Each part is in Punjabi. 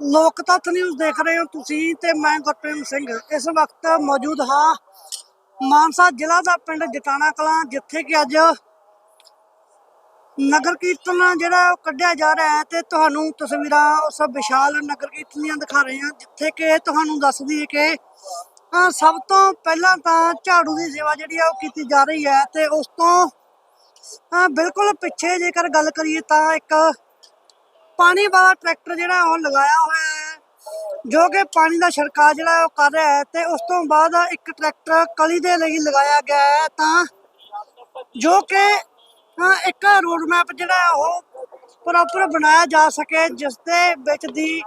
ਲੋਕ ਤੱਥ ਨਿਊਜ਼ ਦੇਖ ਰਹੇ ਹੋ ਤੁਸੀਂ ਤੇ ਮੈਂ ਗੁਰਪ੍ਰੀਤ ਸਿੰਘ। ਇਸ ਵਕਤ ਮੌਜੂਦ ਹਾਂ ਮਾਨਸਾ ਜ਼ਿਲ੍ਹਾ ਦਾ ਪਿੰਡ ਜਟਾਣਾ ਕਲਾਂ, ਜਿੱਥੇ ਕਿ ਅੱਜ ਨਗਰ ਕੀਰਤਨ ਜਿਹੜਾ ਉਹ ਕੱਢਿਆ ਜਾ ਰਿਹਾ ਹੈ ਤੇ ਤੁਹਾਨੂੰ ਤਸਵੀਰਾਂ ਉਸ ਵਿਸ਼ਾਲ ਨਗਰ ਕੀਰਤਨ ਦੀਆਂ ਦਿਖਾ ਰਹੇ ਹਾਂ, ਜਿੱਥੇ ਕਿ ਤੁਹਾਨੂੰ ਦੱਸ ਦਈਏ ਕਿ ਸਭ ਤੋਂ ਪਹਿਲਾਂ ਤਾਂ ਝਾੜੂ ਦੀ ਸੇਵਾ ਜਿਹੜੀ ਆ ਉਹ ਕੀਤੀ ਜਾ ਰਹੀ ਹੈ ਤੇ ਉਸ ਤੋਂ ਬਿਲਕੁਲ ਪਿੱਛੇ ਜੇਕਰ ਗੱਲ ਕਰੀਏ ਤਾਂ ਇੱਕ ਪਾਣੀ ਵਾਲਾ ਟਰੈਕਟਰ ਜਿਹੜਾ ਉਹ ਲਗਾਇਆ ਹੋਇਆ ਹੈ, ਜੋ ਕਿ ਪਾਣੀ ਦਾ ਛਿੜਕਾਅ ਜਿਹੜਾ ਉਹ ਕਰ ਰਿਹਾ ਹੈ ਤੇ ਉਸ ਤੋਂ ਬਾਅਦ ਇੱਕ ਟਰੈਕਟਰ ਕਲੀ ਦੇ ਲਈ ਲਗਾਇਆ ਗਿਆ ਹੈ ਤਾਂ ਜੋ ਕਿ ਇੱਕ ਰੋਡ ਮੈਪ ਜਿਹੜਾ ਉਹ ਪ੍ਰੋਪਰ ਬਣਾਇਆ ਜਾ ਸਕੇ ਜਿਸ ਦੇ ਵਿੱਚ ਦੀ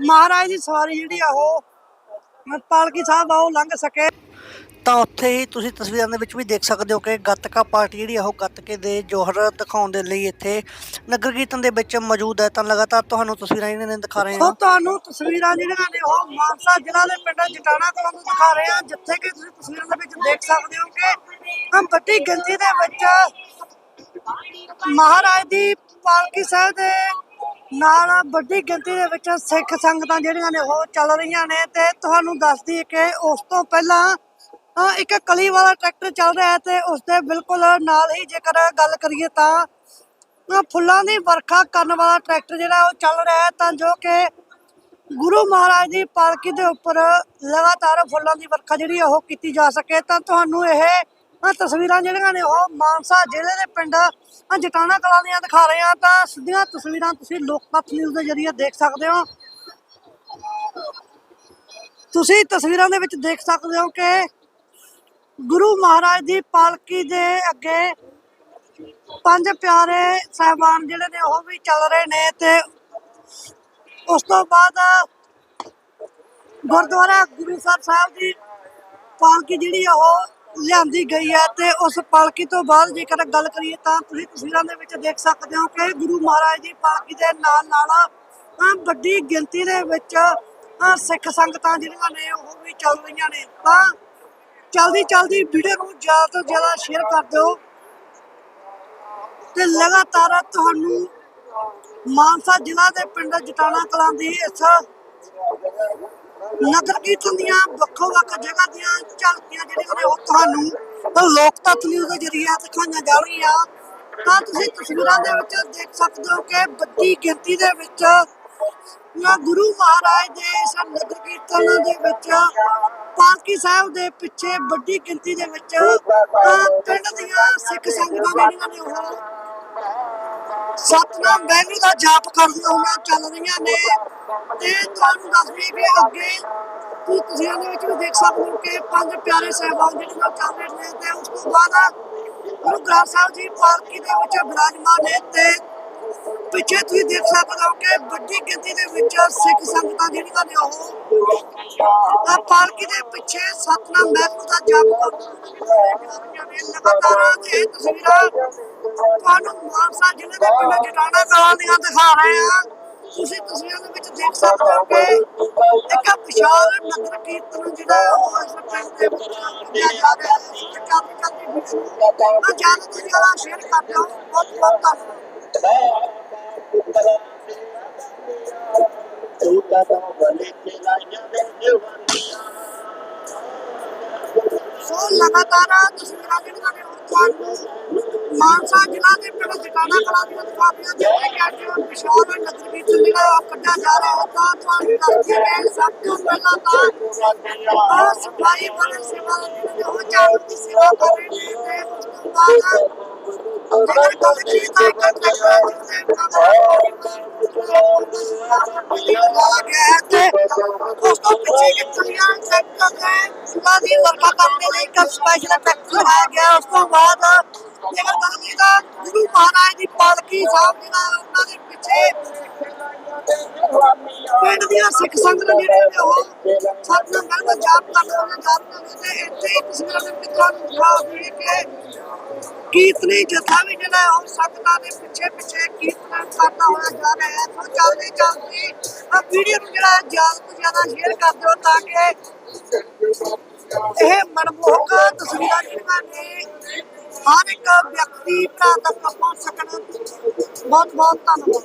ਮਹਾਰਾਜ ਦੀ ਸਵਾਰੀ ਜਿਹੜੀ ਆ ਉਹ ਪਾਲਕੀ ਸਾਹਿਬ ਆ ਉਹ ਲੰਘ ਸਕੇ। ਤਾਂ ਉੱਥੇ ਹੀ ਤੁਸੀਂ ਤਸਵੀਰਾਂ ਦੇ ਵਿੱਚ ਵੀ ਦੇਖ ਸਕਦੇ ਹੋ ਕਿ ਗੱਤਕਾ ਪਾਰਟੀ ਜਿਹੜੀ ਆ ਉਹ ਗੱਤਕੇ ਦੇ ਜੋਹਰ ਦਿਖਾਉਣ ਦੇ ਲਈ ਇੱਥੇ ਨਗਰ ਕੀਰਤਨ ਦੇ ਵਿੱਚ ਮੌਜੂਦ ਹੈ। ਤਾਂ ਲਗਾਤਾਰ ਤੁਹਾਨੂੰ ਤਸਵੀਰਾਂ ਇਹਨਾਂ ਨੇ ਦਿਖਾ ਰਹੇ ਹਾਂ। ਤੁਹਾਨੂੰ ਤਸਵੀਰਾਂ ਜਿਹੜੀਆਂ ਨੇ ਉਹ ਮਾਨਸਾ ਜ਼ਿਲ੍ਹਾ ਦੇ ਪਿੰਡ ਜਟਾਣਾ ਕੋਲੋਂ ਤੋਂ ਦਿਖਾ ਰਹੇ ਹਾਂ, ਜਿੱਥੇ ਕਿ ਤੁਸੀਂ ਤਸਵੀਰਾਂ ਦੇ ਵਿੱਚ ਦੇਖ ਸਕਦੇ ਹੋ ਕਿ ਵੱਡੀ ਗਿਣਤੀ ਦੇ ਵਿੱਚ ਮਹਾਰਾਜ ਦੀ ਪਾਲਕੀ ਸਾਹਿਬ ਦੇ ਨਾਲ ਵੱਡੀ ਗਿਣਤੀ ਦੇ ਵਿੱਚ ਸਿੱਖ ਸੰਗਤਾਂ ਜਿਹੜੀਆਂ ਨੇ ਉਹ ਚੱਲ ਰਹੀਆਂ ਨੇ ਤੇ ਤੁਹਾਨੂੰ ਦੱਸਦੀ ਕਿ ਉਸ ਤੋਂ ਪਹਿਲਾਂ ਇੱਕ ਕਲੀ ਵਾਲਾ ਟਰੈਕਟਰ ਚੱਲ ਰਿਹਾ ਹੈ ਤੇ ਉਸ ਦੇ ਬਿਲਕੁਲ ਨਾਲ ਹੀ ਜੇਕਰ ਗੱਲ ਕਰੀਏ ਤਾਂ ਫੁੱਲਾਂ ਦੀ ਵਰਖਾ ਕਰਨ ਵਾਲਾ ਟਰੈਕਟਰ ਜਿਹੜਾ ਉਹ ਚੱਲ ਰਿਹਾ ਹੈ ਤਾਂ ਜੋ ਕਿ ਗੁਰੂ ਮਹਾਰਾਜ ਦੀ ਪਾਲਕੀ ਦੇ ਉੱਪਰ ਲਗਾਤਾਰ ਫੁੱਲਾਂ ਦੀ ਵਰਖਾ ਜਿਹੜੀ ਉਹ ਕੀਤੀ ਜਾ ਸਕੇ। ਤਾਂ ਤੁਹਾਨੂੰ ਇਹ ਤਸਵੀਰਾਂ ਜਿਹੜੀਆਂ ਨੇ ਉਹ ਮਾਨਸਾ ਜ਼ਿਲ੍ਹੇ ਦੇ ਪਿੰਡ ਅ, ਜਟਾਣਾ ਕਲਾਂ ਦੀਆਂ ਦਿਖਾ ਰਹੇ ਹਾਂ। ਤਾਂ ਸਿੱਧੀਆਂ ਤਸਵੀਰਾਂ ਤੁਸੀਂ ਲੋਕਪੱਖ ਨਿਊਜ਼ ਦੇ ਜ਼ਰੀਏ ਦੇਖ ਸਕਦੇ ਹੋ। ਤੁਸੀਂ ਤਸਵੀਰਾਂ ਦੇ ਵਿੱਚ ਦੇਖ ਸਕਦੇ ਹੋ ਕਿ ਗੁਰੂ ਮਹਾਰਾਜ ਦੀ ਪਾਲਕੀ ਦੇ ਅੱਗੇ ਪੰਜ ਪਿਆਰੇ ਸਹਿਬਾਨ ਜਿਹੜੇ ਨੇ ਉਹ ਵੀ ਚੱਲ ਰਹੇ ਨੇ ਤੇ ਉਸ ਤੋਂ ਬਾਅਦ ਗੁਰਦੁਆਰਾ ਗੁਰੂ ਸਾਹਿਬ ਸਾਹਿਬ ਦੀ ਪਾਲਕੀ ਜਿਹੜੀ ਆ ਉਹ ਲਿਆਂਦੀ ਗਈ ਹੈ ਤੇ ਉਸ ਪਾਲਕੀ ਤੋਂ ਬਾਅਦ ਜੇਕਰ ਗੱਲ ਕਰੀਏ ਤਾਂ ਤੁਸੀਂ ਤਸਵੀਰਾਂ ਦੇ ਵਿੱਚ ਦੇਖ ਸਕਦੇ ਹੋ ਕਿ ਗੁਰੂ ਮਹਾਰਾਜ ਦੀ ਪਾਲਕੀ ਦੇ ਨਾਲ ਨਾਲ ਵੱਡੀ ਗਿਣਤੀ ਦੇ ਵਿੱਚ ਸਿੱਖ ਸੰਗਤਾਂ ਜਿਹੜੀਆਂ ਨੇ ਉਹ ਵੀ ਚੱਲ ਰਹੀਆਂ ਨੇ ਤਾਂ ਚਲਦੀ ਚਲਦੀ ਵੀਡੀਓ ਨੂੰ ਜ਼ਿਆਦਾ ਤੋਂ ਜ਼ਿਆਦਾ ਸ਼ੇਅਰ ਕਰ ਦਿਓ। ਤੇ ਲਗਾਤਾਰ ਤੁਹਾਨੂੰ ਮਾਨਸਾ ਜ਼ਿਲ੍ਹਾ ਦੇ ਪਿੰਡ ਜਟਾਣਾ ਕਲਾਂ ਦੀ ਇਸ ਨਗਰ ਕੀਰਤਨ ਦੀਆਂ ਵੱਖੋ ਵੱਖ ਜਗ੍ਹਾ ਦੀਆਂ ਝਲਕੀਆਂ ਜਿਹੜੀਆਂ ਨੇ ਉਹ ਤੁਹਾਨੂੰ ਲੋਕ ਤੱਤ ਨਿਊਜ਼ ਦੇ ਜਰੀਏ ਦਿਖਾਈਆਂ ਜਾ ਰਹੀਆਂ। ਤਾਂ ਤੁਸੀਂ ਤਸਵੀਰਾਂ ਦੇ ਵਿੱਚ ਦੇਖ ਸਕਦੇ ਹੋ ਕਿ ਵੱਡੀ ਗਿਣਤੀ ਦੇ ਵਿੱਚ ਨਾ ਗੁਰੂ ਮਹਾਰਾਜ ਦੇ ਇਸ ਨਗਰ ਕੀਰਤਨ ਦੇ ਵਿੱਚ, ਪਾਲਕੀ ਸਾਹਿਬ ਦੇ ਪਿੱਛੇ ਵੱਡੀ ਗਿਣਤੀ ਦੇ ਵਿੱਚ ਪਿੰਡ ਦੀਆਂ ਸਿੱਖ ਸੰਗਤਾਂ ਜਿਹੜੀਆਂ ਨੇ ਉਹ ਸਤਨਾਮ ਵਾਹਿਗੁਰੂ ਦਾ ਜਾਪ ਕਰਦੀਆਂ ਹੋਈਆਂ ਚੱਲ ਰਹੀਆਂ ਨੇ। ਤੇ ਤੁਹਾਨੂੰ ਦੱਸ ਦਈਏ ਕਿ ਅੱਗੇ ਤੁਸੀਂ ਤਸਵੀਰਾਂ ਵਿੱਚ ਵੀ ਦੇਖ ਸਕਦੇ ਹੋ ਕਿ ਪੰਜ ਪਿਆਰੇ ਸਹਿਬਾਨ ਜਿਹੜੀਆਂ ਚੱਲ ਰਹੇ ਨੇ, ਤੇ ਉਸ ਤੋਂ ਬਾਅਦ ਗੁਰੂ ਗ੍ਰੰਥ ਸਾਹਿਬ ਜੀ ਪਾਲਕੀ ਦੇ ਵਿੱਚ ਬਿਰਾਜਮਾਨ ਨੇ ਤੇ ਪਿੱਛੇ ਤੁਸੀਂ ਦੇਖ ਸਕਦੇ ਹੋ ਕਿ ਵੱਡੀ ਗਿਣਤੀ ਦੇ ਵਿੱਚ ਸਿੱਖ ਸੰਗਤਾਂ ਜਿਹੜੀਆਂ ਨੇ ਉਹ ਆ ਪਾਲਕੀ ਦੇ ਪਿੱਛੇ ਸਤਨਾਮ ਵਾਹਿਗੁਰੂ ਦਾ ਜਾਪ ਲਗਾਤਾਰ ਇਹ ਤਸਵੀਰਾਂ ਤੁਹਾਨੂੰ ਮਾਨਸਾ ਜ਼ਿਲ੍ਹੇ ਦੇ ਪਿੰਡ ਜਟਾਣਾ ਕਲਾਂ ਦੀਆਂ ਦਿਖਾ ਰਹੇ ਹਾਂ। ਤੁਸੀਂ ਤਸਵੀਰਾਂ ਦੇ ਵਿੱਚ ਦੇਖ ਸਕਦੇ ਹੋ ਕਿ ਇੱਕ ਵਿਸ਼ਾਲ ਨਗਰ ਕੀਰਤਨ ਜਿਹੜਾ ਉਹ ਇਸ ਪਿੰਡ ਦੇ ਵਿੱਚ ਕੀਤਾ ਜਾ ਰਿਹਾ ਹੈ। ਕਾਫੀ ਕਾਫੀ ਵੀਡੀਓ ਜ਼ਿਆਦਾ ਤੋਂ ਜ਼ਿਆਦਾ ਸ਼ੇਅਰ ਕਰ ਦਿਓ ਬਹੁਤ ਬਹੁਤ ਧੰਨਵਾਦ। ਸੋ ਲਗਾਤਾਰ ਤਸਵੀਰਾਂ ਜਿਹੜੀਆਂ ਨੇ ਉਹ ਤੁਹਾਨੂੰ ਮਾਨਸਾ ਜ਼ਿਲ੍ਹਾ ਦੇ ਪਿੰਡ ਜਟਾਣਾ ਕਲਾਂ ਦੀਆਂ ਦਿਖਾਉਂਦੀਆਂ ਜਿੱਥੇ ਕਿ ਅੱਜ ਵਿਸ਼ਾਲ ਨਗਰ ਕੀਰਤਨ ਜਿਹੜਾ ਉਹ ਕੱਢਿਆ ਜਾ ਰਿਹਾ ਹੈ ਤਾਂ ਤੁਹਾਨੂੰ ਦੱਸਦੇ ਨੇ ਸਭ ਤੋਂ ਪਹਿਲਾਂ ਤਾਂ ਆਹ ਸਫ਼ਾਈ ਵਾਲੇ ਸੇਵਾ ਜਿਹੜੇ ਨੇ ਉਹ ਜਾਗਰੂਕ ਦੀ ਸੇਵਾ ਕਰ ਰਹੇ ਨੇ ਤੇ ਉਸ ਤੋਂ ਬਾਅਦ ਉਸ ਤੋਂ ਪਿੱਛੇ ਕਿ ਦੁਨੀਆ ਟਰੈਕਟਰ ਹੈ ਉਹਨਾਂ ਕਰਨ ਲਈ ਇੱਕ ਸਪੈਸ਼ਲ ਟਰੈਕਟਰ ਲਗਾਇਆ ਗਿਆ ਉਸ ਤੋਂ ਬਾਅਦ ਜੇਕਰ ਗੱਲ ਕਰੀਏ ਗੁਰੂ ਮਹਾਰਾਜ ਦੀ ਪਾਲਕੀ ਸਾਹਿਬ ਜੀ ਦਾ ਉਹਨਾਂ ਦੇ ਪਿੱਛੇ ਪਿੰਡ ਦੀਆਂ ਸਿੱਖ ਸੰਗਤ ਜਿਹੜੇ ਨੇ ਉਹ ਸਤਨਾਮ ਵਾਹਿਗੁਰੂ ਜਾਪ ਕਰਦੇ ਹੋਏ ਜਾ ਨੇ ਇੱਥੇ ਹੀ ਤਸਵੀਰਾਂ ਦੇ ਵਿੱਚ ਤੁਹਾਨੂੰ ਦਿਖਾ ਦਈਏ ਕਿ ਕੀਰਤਨੀ ਜਥਾ ਵੀ ਜਿਹੜਾ ਉਹ ਸੰਗਤਾਂ ਦੇ ਪਿੱਛੇ ਪਿੱਛੇ ਕੀਰਤਨ ਕਰਦਾ ਹੋਇਆ ਜਾ ਰਿਹਾ ਹੈ, ਸੋ ਜਲਦੀ ਜਲਦੀ ਆ ਵੀਡੀਓ ਨੂੰ ਜਿਹੜਾ ਜ਼ਿਆਦਾ ਤੋਂ ਜ਼ਿਆਦਾ ਸ਼ੇਅਰ ਕਰ ਦਿਓ ਤਾਂ ਕਿ ਇਹ ਮਨਮੋਹਕ ਤਸਵੀਰਾਂ ਜਿਹੜੀਆਂ ਨੇ, ਹਰ ਇੱਕ ਵਿਅਕਤੀ, ਭਰਾ ਤੱਕ ਪਹੁੰਚ ਸਕਣ। ਬਹੁਤ ਬਹੁਤ ਧੰਨਵਾਦ।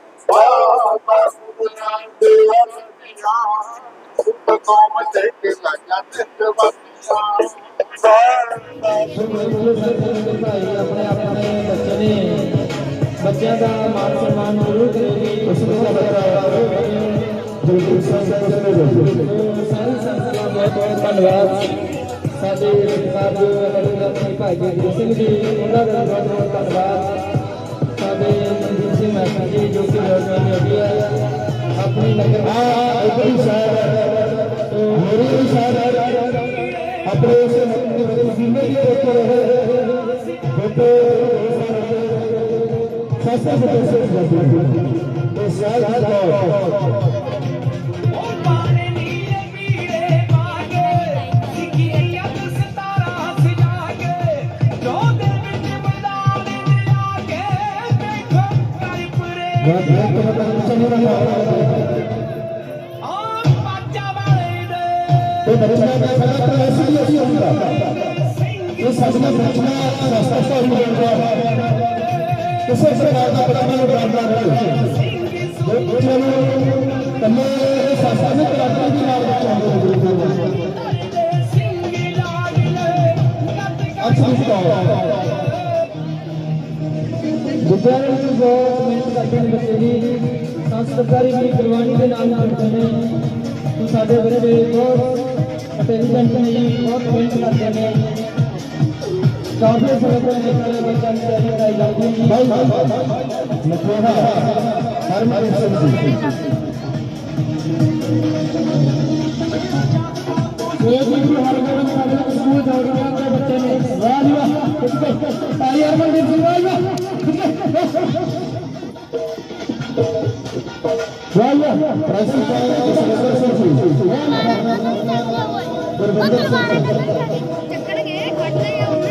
ਬਹੁਤ ਬਹੁਤ ਧੰਨਵਾਦ। ਸਾਡੇ ਸਰਕਾਰ ਦੇ ਅਧਿਕਾਰੀ ਭਾਈ ਜੀ ਸਿੰਘ ਜੀ, ਉਹਨਾਂ ਦਾ ਬਹੁਤ ਬਹੁਤ ਧੰਨਵਾਦ। ਸਾਡੇ ਮਨਜੀਤ ਸਿੰਘ ਮਾਸਟਰ ਜੀ, ਜੋ ਕਿ ਨੌਜਵਾਨ ਹੋਈ ਹੈ ਆਪਣੀ ਨਗਰ ਆ ਉਪਰੀ ਸਾਹਿਬ ਹੋਰੀ ਸਾਹਿਬ ਆਪਣੇ ਉਸ ਮਸੀਨੇ ਦੀ ਉੱਤੇ ਰਹੇ ਬੇਟੇ ਸਸਤਾ ਬੇਟੇ ਸੇ ਜਾਂਦੇ ਤੇ ਬਹੁਤ ਤੁਹਾਨੂੰ ਚੰਗੀ ਆ ਬਾਜਾ ਵਾਲੇ ਦੇ ਤੇ ਬੱਚਿਆਂ ਦਾ ਸਦਾ ਤਾਂ ਐਸੀ ਹੀ ਅਸੀਂ ਹੁੰਦਾ ਇਹ ਸਾਡੀਆਂ ਬੱਚੀਆਂ ਰਸਤਾ ਤੋਂ ਹੀ। ਬਣਦਾ ਕਿਸੇ ਪ੍ਰਕਾਰ ਦਾ ਬੱਚਿਆਂ ਨੂੰ ਡਰਦਾ ਨਹੀਂ ਜੋ ਬੱਚਿਆਂ ਨੂੰ ਕੰਨੇ ਸਾਸਾ ਨੇ ਕਰਾਟਾ ਦੀ ਨਾਲ। ਬਚਾਉਂਦੇ ਨੇ ਦੇ ਸਿੰਘ ਲਾਗਲੇ ਨੱਤ ਅੱਛੀ ਸਟਾਰ ਵਿਦਿਆਲय ਵਿੱਚ ਬਹੁਤ ਮਿਹਨਤ ਕਰਦੇ ਨੇ ਬੱਚੇ ਜੀ ਸੰਸਕ੍ਰਿਤਕਾਰੀ ਵੀ ਗੁਰਬਾਣੀ ਦੇ ਨਾਮ ਨਾਲ ਕਰਦੇ ਨੇ ਤੇ ਸਾਡੇ ਬੱਚੇ ਬਹੁਤ ਇੰਟੈਲੀਜੈਂਟ ਨੇ ਬਹੁਤ ਮਿਹਨਤ ਕਰਦੇ ਨੇ। ਕਾਫੀ ਸਮੇਂ ਤੋਂ ਇਹ ਸਾਰੇ ਬੱਚਿਆਂ ਨੂੰ ਤਿਆਰੀ ਕਰਾਈ ਜਾਂਦੀ ਜੀ। ਭਾਈ ਨਕੋਹਾ ਹਰਮਨ ਸਿੰਘ ਜੀ। ਇਹ ਜੀ ਗੁਰੂ ਹਰਗੋਬਿੰਦ ਸਾਹਿਬ ਦੇ ਸਕੂਲ ਜੋੜੀਆਂ ਦੇ ਬੱਚੇ ਨੇ। ਵਾਹ ਜੀ ਵਾਹ। ਤਾਲੀ ਹਰਮਨ ਸਿੰਘ ਵਾਹ ਜੀ ਵਾਹ ਵਾਹ। ਚੱਕਣਗੇ ਕੱਢ ਲਏ ਉਹਨੇ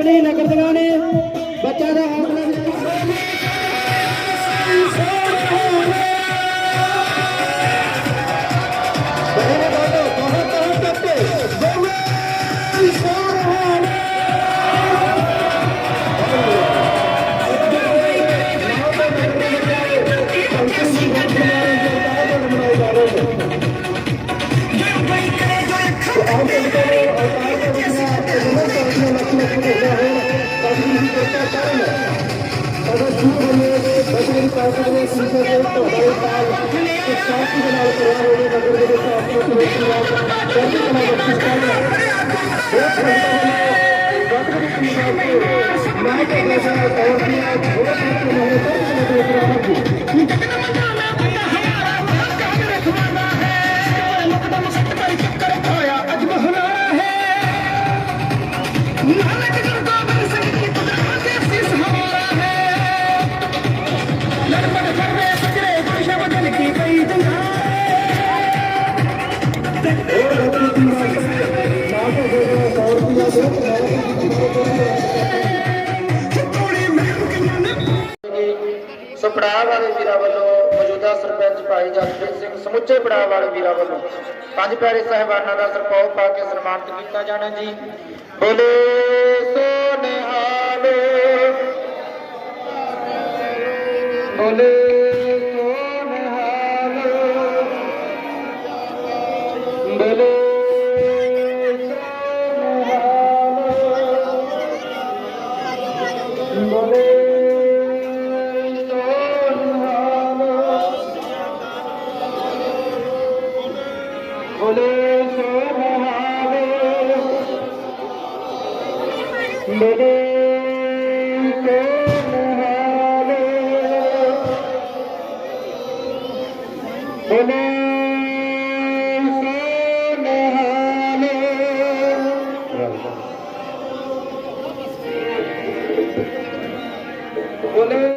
plena, corte de शासन में शीशे के तो बड़े साल इस शासन के नाम करवा रहे हैं नगर के साथ में तो बच्ची नाम जैसे कि मैं बच्ची का बहुत घंटा है डॉक्टर की सुविधा को मैं तो कैसा है बहुत ही आज बहुत ही तो मैंने तो इसमें देख रहा हूँ I'm not ਪੜਾਅ ਵਾਲੇ ਵੀਰਾਂ ਵੱਲੋਂ ਮੌਜੂਦਾ ਸਰਪੰਚ ਭਾਈ ਜਸਪ੍ਰੀਤ ਸਿੰਘ ਸਮੁੱਚੇ ਪੜਾਅ ਵਾਲੇ ਵੀਰਾਂ ਵੱਲੋਂ ਪੰਜ ਪਿਆਰੇ ਸਾਹਿਬਾਨਾਂ ਦਾ ਸਰਪੌ ਪਾ ਕੇ ਸਨਮਾਨਿਤ ਕੀਤਾ ਜਾਣਾ ਜੀ। ਬੋਲੇ ਸੋ ਨਿਹਾਲ ਬੋਲੇ ਸੋ ਨਿਹਾਲ ਬੋਲੇ ਬੋਲੇ